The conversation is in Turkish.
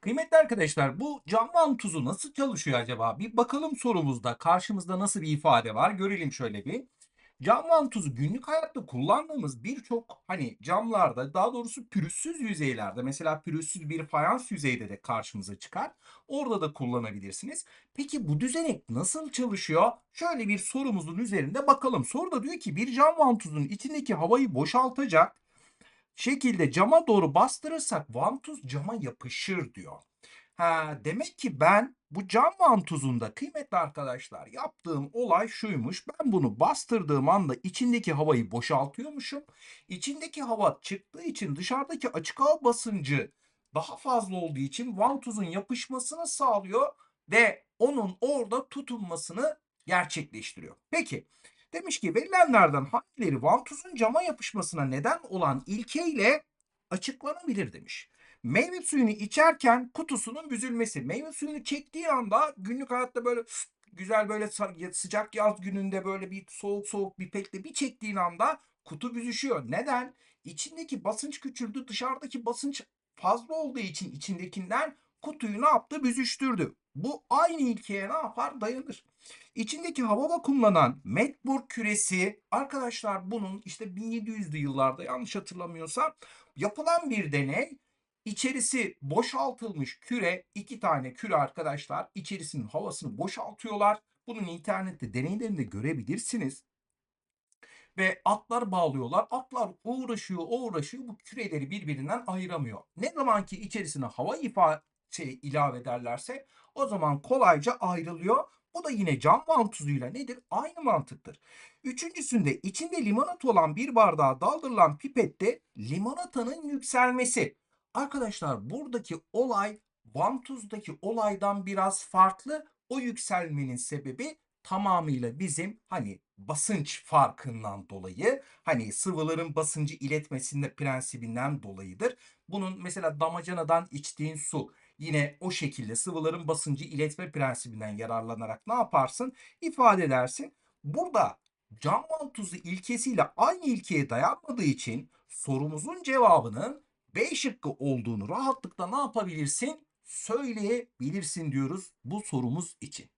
Kıymetli arkadaşlar bu cam vantuzu nasıl çalışıyor acaba? Bir bakalım sorumuzda karşımızda nasıl bir ifade var görelim şöyle bir. Cam vantuzu günlük hayatta kullandığımız birçok hani camlarda daha doğrusu pürüzsüz yüzeylerde mesela pürüzsüz bir fayans yüzeyde de karşımıza çıkar. Orada da kullanabilirsiniz. Peki bu düzenek nasıl çalışıyor? Şöyle bir sorumuzun üzerinde bakalım. Soruda diyor ki bir cam vantuzun içindeki havayı boşaltacak şekilde cama doğru bastırırsak vantuz cama yapışır diyor. Ha, demek ki ben bu cam vantuzunda kıymetli arkadaşlar yaptığım olay şuymuş. Ben bunu bastırdığım anda içindeki havayı boşaltıyormuşum. İçindeki hava çıktığı için dışarıdaki açık hava basıncı daha fazla olduğu için vantuzun yapışmasını sağlıyor ve onun orada tutunmasını gerçekleştiriyor. Peki demiş ki verilenlerden hangileri vantuzun cama yapışmasına neden olan ilkeyle açıklanabilir demiş. Meyve suyunu içerken kutusunun büzülmesi. Meyve suyunu çektiği anda günlük hayatta böyle güzel böyle sıcak yaz gününde böyle bir soğuk soğuk bir pekle bir çektiğin anda kutu büzüşüyor. Neden? İçindeki basınç küçüldü. Dışarıdaki basınç fazla olduğu için içindekinden kutuyu ne yaptı? Büzüştürdü. Bu aynı ilkeye ne yapar? Dayanır. İçindeki hava vakumlanan Medburg küresi arkadaşlar bunun işte 1700'lü yıllarda yanlış hatırlamıyorsam yapılan bir deney. İçerisi boşaltılmış küre, iki tane küre arkadaşlar içerisinin havasını boşaltıyorlar. Bunun internette deneylerini de görebilirsiniz. Ve atlar bağlıyorlar. Atlar uğraşıyor, uğraşıyor. Bu küreleri birbirinden ayıramıyor. Ne zaman ki içerisine hava ifa şey, ilave ederlerse o zaman kolayca ayrılıyor. Bu da yine cam vantuzuyla nedir? Aynı mantıktır. Üçüncüsünde içinde limonata olan bir bardağa daldırılan pipette limonatanın yükselmesi. Arkadaşlar buradaki olay vantuzdaki olaydan biraz farklı. O yükselmenin sebebi tamamıyla bizim hani basınç farkından dolayı hani sıvıların basıncı iletmesinde prensibinden dolayıdır. Bunun mesela damacanadan içtiğin su yine o şekilde sıvıların basıncı iletme prensibinden yararlanarak ne yaparsın? ifade edersin. Burada cam vantuzu ilkesiyle aynı ilkeye dayanmadığı için sorumuzun cevabının B şıkkı olduğunu rahatlıkla ne yapabilirsin? Söyleyebilirsin diyoruz bu sorumuz için.